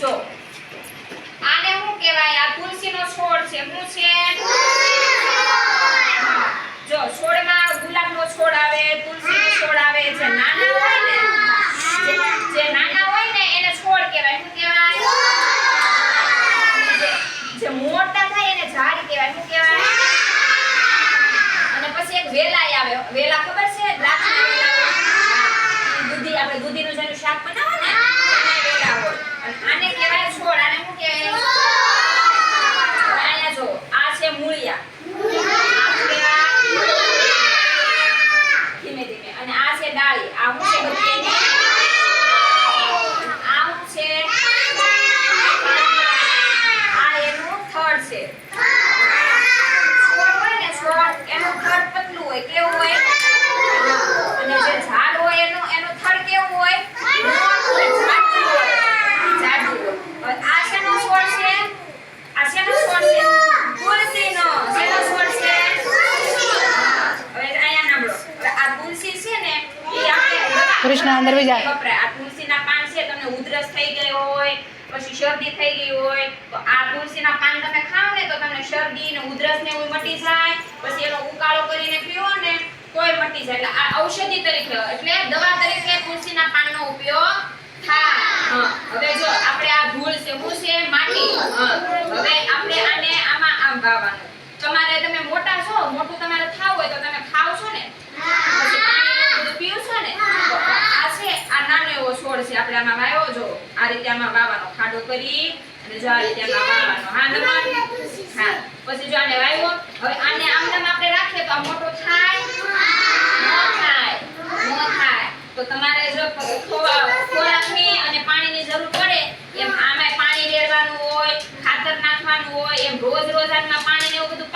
જો. આને શું કહેવાય? આ તુલસીનો છોડ છે. શું છે? જો, છોડમાં ગુલાબનો છોડ આવે, તુલસીનો છોડ આવે, જે નાના હોય ને, જે- નાના હોય ને, એને છોડ કહેવાય. શું કહેવાય? જે મોટા થાય એને ઝાડ કહેવાય. શું કહેવાય? અને પછી એક વેલાય આવે. વેલા ખબર છે દ્રાક્ષના વેલા હોય? હા. ઈ દૂધી આપણે દૂધીનું જેનું શાક બનાવો ને એને વેલા હોય અને આને કહેવાય છોડ આને શું કહેવાય હવે અહીંયા જો આ છે મૂળિયા આ શું કહેવાય? ધીમે ધીમે અને આ છે ડાળી આ શું છે બધી એની? આ શું છે આ એનું થડ છે છોડ હોય ને છોડ એનું થડ પતલું હોય કેવું હોય અને જે ઝાડ હોય એનું એનું થડ કેવું હોય મોટું હોય, જાડું હોય. જાડું હોય. હવે આ શેનો છોડ છે આ શેનો છોડ છે તુલસીનો શેનો છોડ છે હવે અહીંયા સાંભળો હવે આ તુલસી છે ને એ આપણે દવા- કૃષ્ણ અંદર બી જાય. આ તુલસીના પાન છે તમને ઉધરસ થઈ ગયો હોય પછી શરદી થઈ ગઈ હોય તો આ તુલસીના પાન તમે ખાઓ ને તો તમને શરદી ને ઉધરસ ને એવું મટી જાય. પછી એનો ઉકાળો કરીને પીવો ને તોય મટી જાય. એટલે આ ઔષધિ તરીકે એટલે દવા તરીકે તુલસીના પાનનો ઉપયોગ થાય. હવે જો આપણે આ ધૂળ છે હું છે માટી. હવે આપણે આને આમાં આમ વાવવાનું તમારે તમે મોટા છો મોટું તમારે થાવ હોય તો તમે ખાવ છો ને પછી પાણી ને એવું બધું પીવું છો ને તો આ છે આ નાનો એવો છોડ છે આપણે આમાં વાવ્યો, જો આ રીતે વાવવાનો ખાડો કરી અને જો આ રીતે વાવવાનો. હા, નમન? હા, પછી જો આને વાવ્યો, હવે આને આમ આપણે રાખીએ તો આ મોટો થાય? ન થાય. ન થાય. તો તમારે જો ખોરાકની અને પાણીની જરૂર પડે, એમ આમાં પાણી રેડવાનું હોય, ખાતર નાખવાનું હોય, એમ રોજ રોજ આમાં પાણી ને એવું બધું